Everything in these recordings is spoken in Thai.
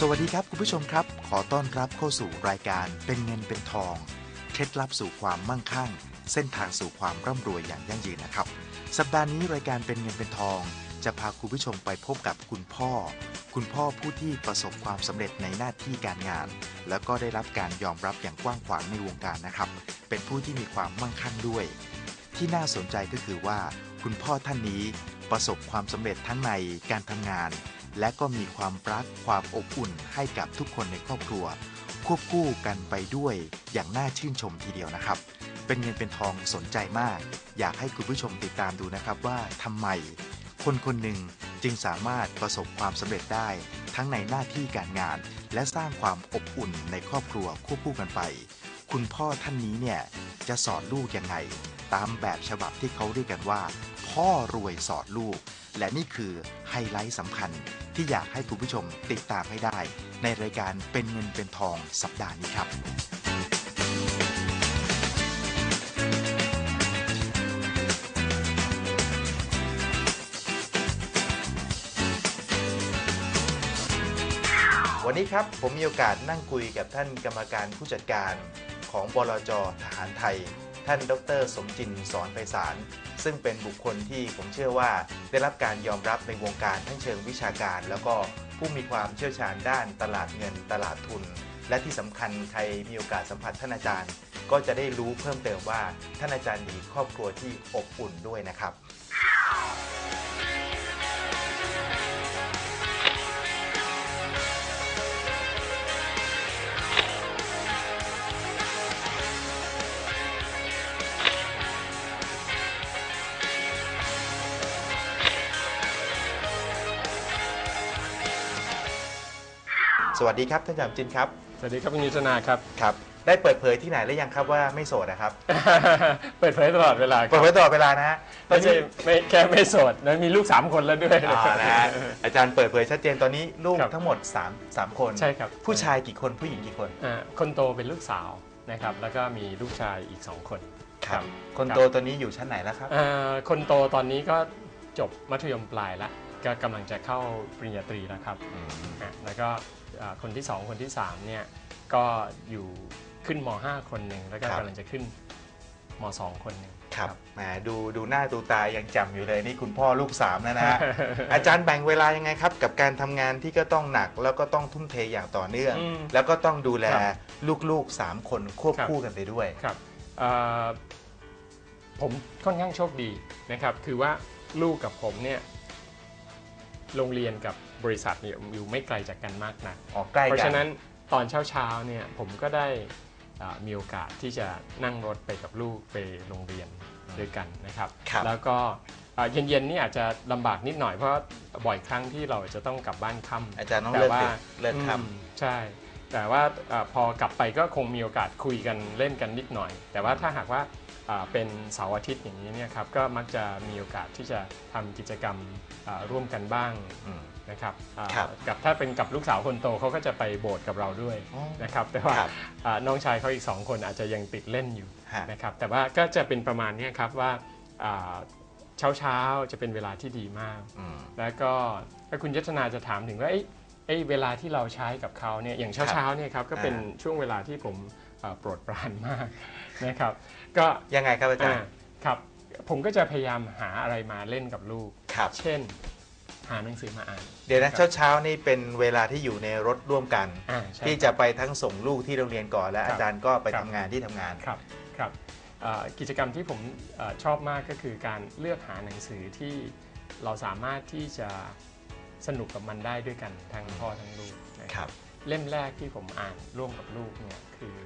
สวัสดีครับคุณผู้ชมครับ ขอต้อนรับเข้าสู่รายการเป็นเงินเป็นทอง เคล็ดลับสู่ความมั่งคั่ง เส้นทางสู่ความร่ำรวยอย่างยั่งยืนนะครับ สัปดาห์นี้รายการเป็นเงินเป็นทอง จะพาคุณผู้ชมไปพบกับคุณพ่อ คุณพ่อผู้ที่ประสบความสำเร็จในหน้าที่การงาน แล้วก็ได้รับการยอมรับอย่างกว้างขวางในวงการนะครับ เป็นผู้ที่มีความมั่งคั่งด้วย ที่น่าสนใจก็คือว่า คุณพ่อท่านนี้ประสบความสำเร็จทั้งในการทำงาน และก็มีความรักความอบอุ่นให้กับทุกคนในครอบครัว ควบคู่กันไปด้วยอย่างน่าชื่นชมทีเดียวนะครับ เป็นเงินเป็นทองสนใจมาก อยากให้คุณผู้ชมติดตามดูนะครับว่าทำไม คนคนหนึ่งจึงสามารถประสบความสำเร็จได้ ทั้งในหน้าที่การงาน และสร้างความอบอุ่นในครอบครัวควบคู่กันไป คุณพ่อท่านนี้เนี่ยจะสอนลูกยังไง ตามแบบฉบับที่เขาเรียกกันว่า พ่อรวยสอนลูก และนี่คือไฮไลท์สำคัญที่อยากให้คุณผู้ชมติดตามให้ได้ ในรายการเป็นเงินเป็นทองสัปดาห์นี้ครับ วันนี้ครับผมมีโอกาสนั่งคุยกับท่านกรรมการผู้จัดการของบลจทหารไทย ท่านดร สมจินสอนไพศาล ซึ่งเป็นบุคคลที่ผมเชื่อว่าได้รับการยอมรับในวงการทั้งเชิงวิชาการ แล้วก็ผู้มีความเชี่ยวชาญด้านตลาดเงินตลาดทุน และที่สำคัญใครมีโอกาสสัมผัสท่านอาจารย์ ก็จะได้รู้เพิ่มเติมว่าท่านอาจารย์มีครอบครัวที่อบอุ่นด้วยนะครับ สวัสดีครับท่านอาจารย์จินครับสวัสดีครับคุณยุทธนาครับ ครับ ได้เปิดเผยที่ไหนหรือยังครับว่าไม่โสดนะครับ เปิดเผยตลอดเวลาคเปิรัดบเผยตลอดเวลานะฮะไม่ใช่ไม่แค่ไม่โสดนะมีลูก 3 คนแล้วด้วย อ่านะฮะอาจารย์เปิดเผยชัดเจนตอนนี้ลูกครับ ทั้งหมด3 3คนใช่ครับผู้ชายกี่คนผู้หญิงกี่คนอ่าคนโตเป็นลูกสาวนะครับ แล้วก็มีลูกชายอีก 2 คนคนโตตอนนี้อยู่ชั้นไหนแล้วครับ อ่าคนโตตอนนี้ก็จบมัธยมปลายแล้วก็กำลังจะเข้าปริญญาตรีแล้วครับอะแล้วก็อ่า คนที่ 2 คนที่3เนี่ยก็อยู่ขึ้นม .5 คนหนึ่งแล้วก็ครับ กำลังจะขึ้นม .2 คนหนึ่ง ครับแหมดูดูหน้าดูตายังจำอยู่เลยนี่คุณพ่อลูกสามแล้วนะฮะ อาจารย์แบ่งเวลายังไงครับ กับการทำงานที่ก็ต้องหนักแล้วก็ต้องทุ่มเทอย่างต่อเนื่อง อืมแล้วก็ต้องดูแลครับลูกๆสามคนควบครับ คู่กันไปด้วย ครับเอ่อผมค่อนข้างโชคดีนะครับ คือว่าลูกกับผมเนี่ยโรงเรียนกับ บริษัทเนี่ยอยู่ไม่ไกลจากกันมากนักออกใกล้เพราะกัฉะนั้นตอนเช้าๆเนี่ยผมก็ได้อ่ามีโอกาสที่จะนั่งรถไปกับลูกไปโรงเรียนด้วยกันนะครับ ครับ แล้วก็อ่าเย็นๆนี่อาจจะลำบากนิดหน่อยเพราะบ่อยครั้งที่เราจะต้องกลับบ้านค่ำ อาจารย์ต้องแต่เลิกว่าดึกเลิกค่ อืมใช่ แต่ว่าอาพอกลับไปก็คงมีโอกาสคุยกันเล่นกันนิดหน่อย แต่ว่าถ้าหากว่าอ่าเป็นเสาร์อาทิตย์อย่างนี้เนี่ยครับก็มักจะมีโอกาสที่จะทำกิจกรรมอ่าร่วมกันบ้างำอืม นะครับอ่าครับกับถ้าเป็นกับลูกสาวคนโตเขาก็จะไปโบสถ์กับเราด้วยอ๋อนะครับแต่ว่าครับอ่าน้องชายเขาอีกสองคนอาจจะยังติดเล่นอยู่ฮะ นะครับแต่ว่าก็จะเป็นประมาณเนี้ยครับว่าเช้าเช้าๆจะเป็นเวลาที่ดีมาก อืม แล้วก็ถ้าคุณยัฒนาจะถามถึงว่าเอ้ยเอ้ยเวลาที่เราใช้กับเขาเนี่ยอย่างครับเช้าๆเนี่ยครับก็เป็นอ่า ช่วงเวลาที่ผมเอ่อโปรดปรานมากนะครับก็ยังไงครับอาจารอ่าย์ครับผมก็จะพยายามหาอะไรมาเล่นกับลูก ครับ เช่น หาหนังสือมาอ่าน เดี๋ยวนะเช้าเช้าๆนี่เป็นเวลาที่อยู่ในรถร่วมกัน อ่าใช่ที่จะไปทั้งส่งลูกที่โรงเรียนก่อนและครับอาจารย์ก็ไปครับทำงานที่ทำงาน ครับครับเอ่อกิจกรรมที่ผมเออชอบมากก็คือการเลือกหาหนังสือที่เราสามารถที่จะสนุกกับมันได้ด้วยกันทั้งพ่อทั้งลูกนะคครับรับ เล่มแรกที่ผมอ่านร่วมกับลูกเนี่ยคือ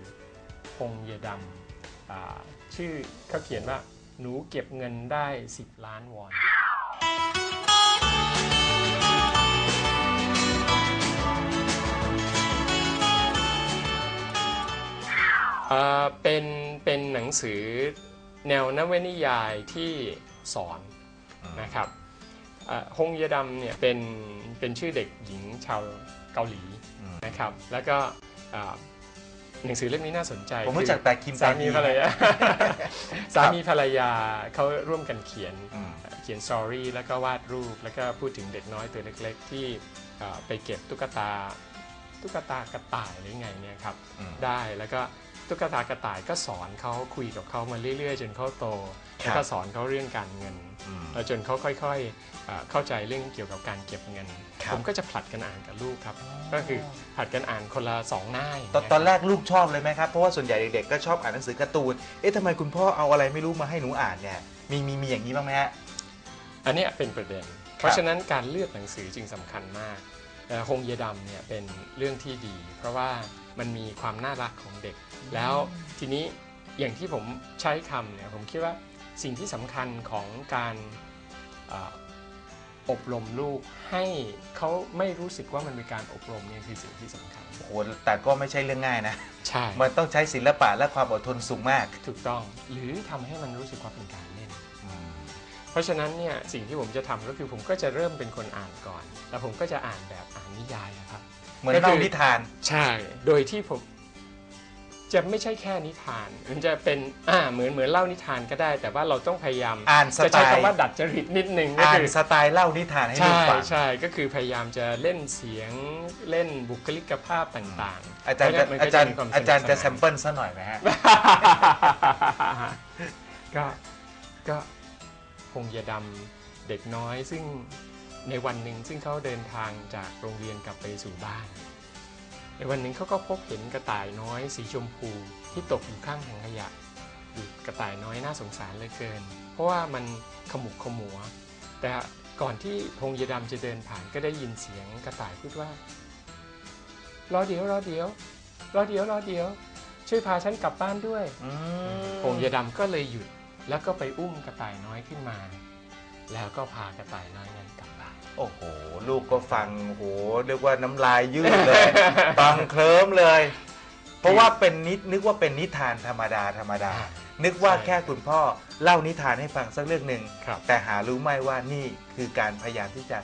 พงเยดำอ่าชื่อเขาเขียนว่าหนูเก็บเงินได้ 10 ล้านวอน เอ่อเป็นเป็นหนังสือแนวนวนิยายที่สอนนะครับเอ่อฮงเยดำเนี่ยเป็นเป็นชื่อเด็กหญิงชาวเกาหลีอืมนะครับ แล้วก็เอ่อหนังสือเล่มนี้น่าสนใจ ผมรู้คือจักแต่คิมสามีแปภรรอียาสามีภรรยาเขาร่วมกันเขียนอืมเขียนสตอรี่แล้วก็วาดรูป แล้วก็พูดถึงเด็กน้อยตัวเล็ก ๆ ที่เอ่อไปเก็บตุ๊กตาตุ๊กตากระต่ายหรือไงเนี่ยครับอืมได้แล้วก็ ตุ๊กตากระต่ายก็สอนเขาคุยกับเขามาเรื่อย ๆ จนเขาโตครับแล้วก็สอนเขาเรื่องการเงินอืมแล้วจนเขาค่อยๆเอ่อเข้าใจเรื่องเกี่ยวกับการเก็บเงินครับผมก็จะผลัดกันอ่านกับลูกครับ ก็คือผลัดกันอ่านคนละสองหน้าย่างตอนเงี้ยตอนแรกลูกชอบเลยไหมครับเพราะว่าส่วนใหญ่เด็กๆก็ชอบอ่านหนังสือการ์ตูนเอ๊ะทำไมคุณพ่อเอาอะไรไม่รู้มาให้หนูอ่านเนี่ยมีมีมีอย่างนี้บ้างไหมฮะอันเนี้ยเป็นประเด็น เพราะฉะนั้นการเลือกหนังสือจึงสำคัญมากเอ่อ ฮงเยดำเนี่ยเป็นเรื่องที่ดี เพราะว่ามันมีความน่ารักของเด็ก แล้วทีนี้อย่างที่ผมใช้คำเนี่ยผมคิดว่าสิ่งที่สำคัญของการเอ่ออบรมลูกให้เขาไม่รู้สึกว่ามันเป็นการอบรมเนี่ยคือสิ่งที่สำคัญโอ้โหแต่ก็ไม่ใช่เรื่องง่ายนะ ใช่ มันต้องใช้ศิลปะและความอดทนสูงมาก ถูกต้อง หรือทำให้มันรู้สึกว่าเป็นการเล่น เพราะฉะนั้นเนี่ยสิ่งที่ผมจะทำก็คือผมก็จะเริ่มเป็นคนอ่านก่อน แล้วผมก็จะอ่านแบบอ่านนิยายนะครับ เหมือนก็คือเล่านิทาน ใช่ โดยที่ผมจะไม่ใช่แค่นิทาน มันจะเป็นอ่าเหมือนเหมือนเล่านิทานก็ได้ แต่ว่าเราต้องพยายามอ่านสจะไตใช้ล์คำว่าดัดจริตนิดนึงก็อ่านคือสไตล์เล่านิทานให้ลูใช่กฟังใช่ก็คือพยายามจะเล่นเสียงเล่นบุคลิกภาพต่างๆ อาจารย์จะเพะฉะนั้นมันอาก็จารย์มีควมสนุกอาจารย์จะสแซนานมเปิลซะหน่อยไหมฮะก็ก็ คงจะดำเด็กน้อยซึ่งในวันหนึ่งซึ่งเขาเดินทางจากโรงเรียนกลับไปสู่บ้าน ในวันหนึ่งเขาก็พบเห็นกระต่ายน้อยสีชมพูที่ตกอยู่ข้างถังขยะดูกระต่ายน้อยน่าสงสารเหลือเกิน เพราะว่ามันขมุกขมัว แต่ก่อนที่พงยดำจะเดินผ่านก็ได้ยินเสียงกระต่ายพูดว่ารอเดี๋ยวรอเดี๋ยวรอเดี๋ยวรอเดี๋ยว ช่วยพาฉันกลับบ้านด้วยอืมพงยดำก็เลยหยุด แล้วก็ไปอุ้มกระต่ายน้อยขึ้นมา แล้วก็พากระต่ายน้อยนั้นกลับบ้าน โอ้โห ลูกก็ฟังโอ้โหเรียกว่าน้ำลายยืดเลย ฟังเคลิ้มเลย เพราะว่าเป็นนินึกว่าเป็นนิทานธรรมดาธรรมดา นึกว่าใช่แค่คุณพ่อเล่านิทานให้ฟังสักเรื่องหนึ่งครับแต่หารู้ไหมว่านี่คือการพยายามที่จะ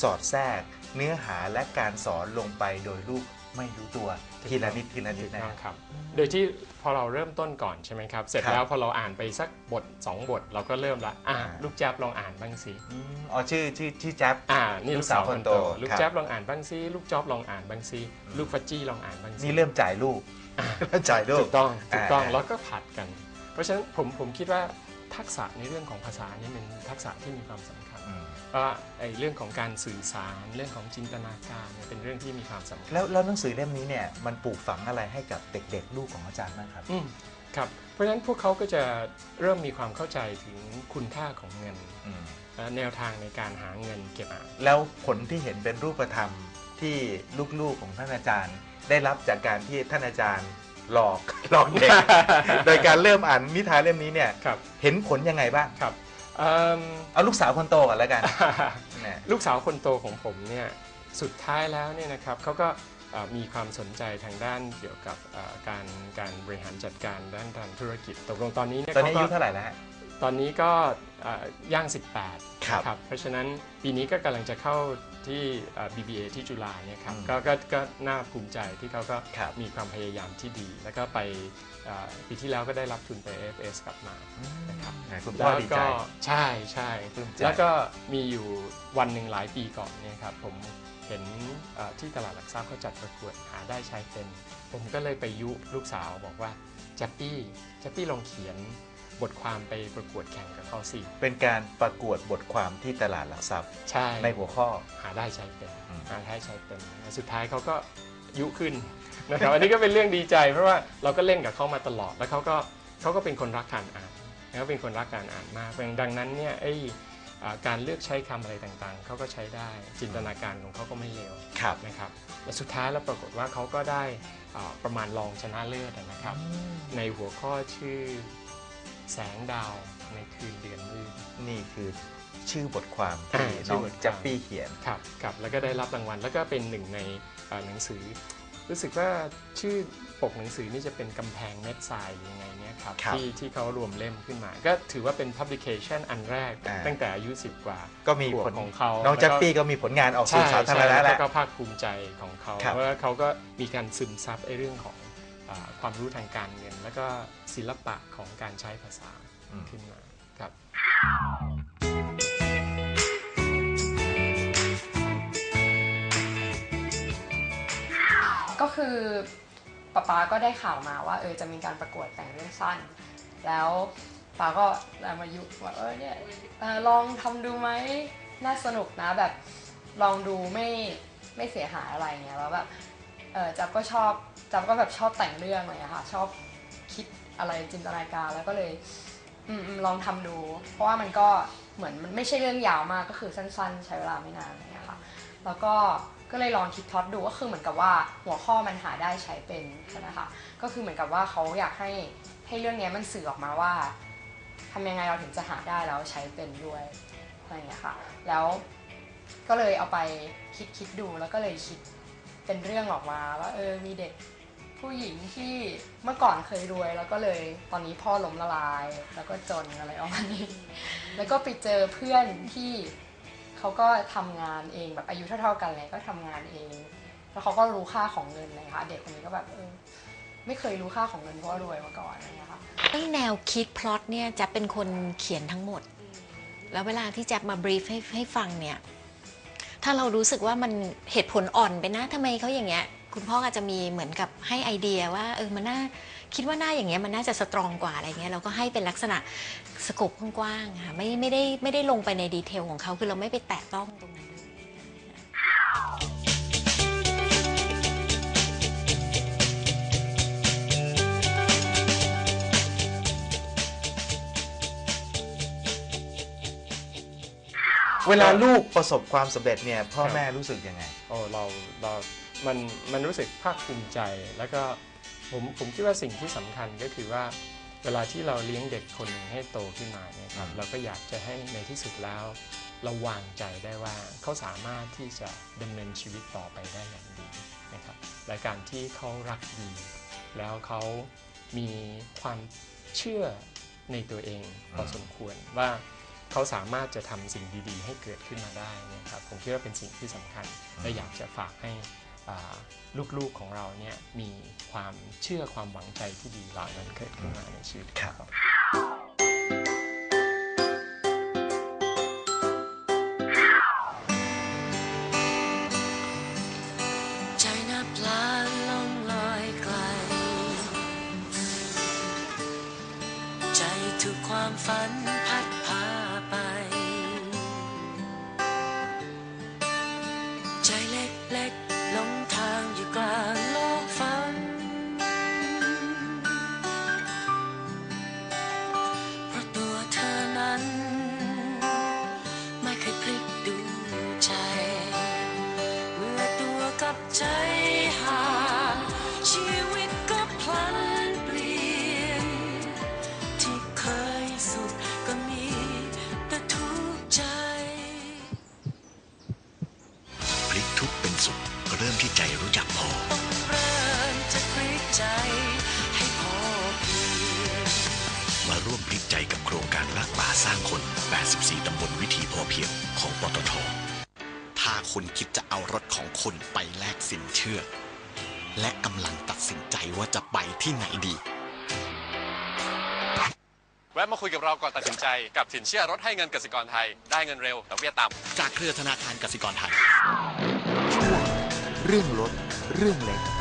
สอดแทรก เนื้อหาและการสอนลงไปโดยลูกไม่รู้ตัวทีละนิดทีละนิถูดกนะต้องครับ โดยที่ พอเราเริ่มต้นก่อนใช่ไหมครับ เสร็จครับแล้วพอเราอ่านไปสักบทสองบท เราก็เริ่มละอะอ่าลูกแจ๊บลองอ่านบ้างสิอืมอ๋อชื่อชื่อชื่อแจ๊บอ่านี่ลูลูกกสาสาววคคนนโตโต ลูกครับแจ๊บลองอ่านบ้างสิลูกจ๊อบลองอ่านบ้างสิลูกฟัจจี้ลองอ่านบ้างสินี่เริ่มจ่ายลูกอ่าเริ่มจ่ายลูกถูกต้องถูกต้องอ่าแล้วก็ผัดกัน เพราะฉะนั้นผมผมคิดว่าทักษะในเรื่องของภาษานี่เป็นทักษะที่มีความสำคัญ อืมเพราะว่าไอ้เรื่องของการสื่อสารเรื่องของจินตนาการเนี่ยเป็นเรื่องที่มีความสำคัญแล้วแล้วหนังสือเล่มนี้เนี่ยมันปลูกฝังอะไรให้กับเด็กๆ ลูกของอาจารย์บ้างครับ อืมครับ เพราะฉะนั้นพวกเขาก็จะเริ่มมีความเข้าใจถึงคุณค่าของเงินอืมและแนวทางในการหาเงินเก็บอ่านแล้วผลที่เห็นเป็นรูปธรรมที่ลูกๆของท่านอาจารย์ ได้รับจากการที่ท่านอาจารย์หลอก หลอกเด็กโดยการเริ่มอ่านนิทานเล่มนี้เนี่ยครับ เห็นผลยังไงบ้าง ครับ เอิ่มเอาลูกสาวคนโตก่อนแล้วกันเนี่ยลูกสาวคนโตของผมเนี่ยสุดท้ายแล้วเนี่ยนะครับเขาก็เอ่อมีความสนใจทางด้านเกี่ยวกับเอ่อการการบริหารจัดการด้านทางธุรกิจตกลงตอนนี้เนี่ยตอนนี้อาเขายุก็เท่าไหร่แล้วฮะ ตอนนี้ก็เอ่อย่าง 18ครับครับเพราะฉะนั้นปีนี้ก็กำลังจะเข้าที่เอ่อ BBA ที่จุฬาเนี่ยครับอืมก็ก็ก็น่าภูมิใจที่เขาก็ครับมีความพยายามที่ดี แล้วก็ไปเอ่อปีที่แล้วก็ได้รับทุนไป AFS กลับมานะครับไหนคุณพ่อแล้วดีใจก็ใช่ใช่ปลื้มใจแล้วก็มีอยู่วันหนึ่งหลายปีก่อนเนี่ยครับผมเห็นเอ่อที่ตลาดหลักทรัพย์เขาจัดประกวดหาได้ใช้เป็น ผมก็เลยไปยุลูกสาวบอกว่าแจ๊ปปี้แจ๊ปปี้ลองเขียน บทความไปประกวดแข่งกับเขาสิเป็นการประกวดบทความที่ตลาดหลักทรัพย์ ใช่ในหัวข้อหาได้ใช้เป็นอืมหาได้ใช้เป็นแล้วสุดท้ายเขาก็ยุขึ้นนะครับอันนี้ก็เป็นเรื่องดีใจ เพราะว่าเราก็เล่นกับเขามาตลอดแล้วเขาก็เขาก็เป็นคนรักการอ่านเขาเป็นคนรักการอ่านมากดังนั้นเนี่ยไอ้อ่าการเลือกใช้คำอะไรต่างๆ เขาก็ใช้ได้ จินตนาการของเขาก็ไม่เลวครับนะครับ และสุดท้ายแล้วปรากฏว่าเขาก็ได้อ่าประมาณรองชนะเลิศนะครับ ในหัวข้อชื่อ แสงดาวในคืนเดือนมืด นี่คือชื่อบทความอ่าที่ชื่น้อองบทความ แจัปปี้เขียน ครับครับแล้วก็ได้รับรางวัล แล้วก็เป็นหนึ่งในเอ่อหนังสือ รู้สึกว่าชื่อปกหนังสือนี่จะเป็นกำแพงเม็ดทรายหรือยังไงเนี่ยครับครับที่ที่เขารวมเล่มขึ้นมา ก็ถือว่าเป็น publication อันแรกอ่า ตั้งแต่อายุ 10 กว่า ก็มีขวบผลของเขาน้องแล้วก็ แจัปปี้ก็มีผลงานออกสู่ใช่สาธารณะใช่แล้วก็ภาคภูมิใจของเขาครับ เพราะว่าเขาก็มีการซึมซับไอ้เรื่องของอ่า ความรู้ทางการเงิน แล้วก็ศิลปะของการใช้ภาษาอืมขึ้นมาครับก็คือป๊าป๊าก็ได้ข่าวมาว่าเออจะมีการประกวดแต่งเรื่องสั้น แล้วป๊าก็เลยมายุว่าเออเนี่ยเออลองทำดูไหมน่าสนุกนะแบบลองดูไม่ไม่เสียหายอะไรเงี้ยแล้วแบบเออจับก็ชอบ จับก็แบบชอบแต่งเรื่องอะไรอย่างเงี้ยค่ะชอบคิดอะไรจินตนาการแล้วก็เลยอืมอืมลองทำดู เพราะว่ามันก็เหมือนมันไม่ใช่เรื่องยาวมากก็คือสั้น ๆ ใช้เวลาไม่นานอะไรเงี้ยค่ะ แล้วก็ก็เลยลองคิดพล็อตดูก็คือเหมือนกับว่าหัวข้อมันหาได้ใช้เป็นใช่ไหมคะก็คือเหมือนกับว่าเขาอยากให้ให้เรื่องเนี้ยมันสื่อออกมาว่าทำยังไงเราถึงจะหาได้แล้วใช้เป็นด้วยอะไรอย่างเงี้ยค่ะ แล้วก็เลยเอาไปคิดคิดดูแล้วก็เลยคิดเป็นเรื่องออกมาว่าเออมีเด็ก ผู้หญิงที่เมื่อก่อนเคยรวย แล้วก็เลยตอนนี้พ่อล้มละลาย แล้วก็จนอะไรประมาณนี้ แล้วก็ไปเจอเพื่อนที่เขาก็ทำงานเองแบบอายุเท่าๆกันเลยก็ทำงานเอง แล้วเขาก็รู้ค่าของเงินเลยค่ะเด็กคนนี้ก็แบบเออไม่เคยรู้ค่าของเงินเพราะรวยมาก่อนอะไรอย่างเงี้ยค่ะเรื่องแนวคิดพล็อตเนี่ยจะเป็นคนเขียนทั้งหมด แล้วเวลาที่แจ๊บมาบรีฟให้ให้ฟังเนี่ยถ้าเรารู้สึกว่ามันเหตุผลอ่อนไปนะทำไมเขาอย่างเงี้ย คุณพ่ออาจจะมีเหมือนกับให้ไอเดียว่าเออมันน่าคิดว่าหน้าอย่างเงี้ยมันน่าจะสตรองกว่าอะไรเงี้ยเราก็ให้เป็นลักษณะสกปกว้างๆค่ะไม่ไม่ได้ไม่ได้ลงไปในดีเทลของเขาคือเราไม่ไปแตะต้องตรงนั้นเลยเวลาลูกประสบความสำเร็จเนี่ยพ่อครับแม่รู้สึกยังไง โอ้เราเรา มันมันรู้สึกภาคภูมิใจ แล้วก็ผมผมคิดว่าสิ่งที่สำคัญก็คือว่าเวลาที่เราเลี้ยงเด็กคนหนึ่งให้โตขึ้นมาเนี่ยครับอืมเราก็อยากจะให้ในที่สุดแล้วเราวางใจได้ว่าเขาสามารถที่จะดำเนินชีวิตต่อไปได้อย่างดีนะครับและการที่เขารักดี แล้วเขามีความเชื่อในตัวเองพอสมควรว่าเขาสามารถจะทำสิ่งดีๆ ให้เกิดขึ้นมาได้เนะครับผมคิดว่าเป็นสิ่งที่สำคัญและอยากจะฝากให้อ่า ลูกๆของเราเนี่ยมีความเชื่อความหวังใจที่ดีเหล่านั้นเกิดขึ้นมาในชีวิตของเขาใจนับล้านล่องลอยไกลใจถูกความฝัน ใจห่างชีวิตก็พลันเปลี่ยน ที่เคยสุขก็มีแต่ทุกข์ใจ พลิกทุกข์เป็นสุขเริ่มที่ใจรู้จักพอ ต้องเริ่มจะพลิกใจให้พอเพียงมาร่วมพลิกใจกับโครงการรักป่าสร้างคน 84 ตำบลวิถีพอเพียงของปตทถ้า คุณคิดจะเอารถของคุณไปแลกสินเชื่อ และกำลังตัดสินใจว่าจะไปที่ไหนดี แวะมาคุยกับเราก่อนตัดสินใจกับสินเชื่อรถให้เงินกสิกรไทย ได้เงินเร็วดอกเบี้ยต่ำจากเครือธนาคารกสิกรไทย เรื่องรถเรื่องเล็ก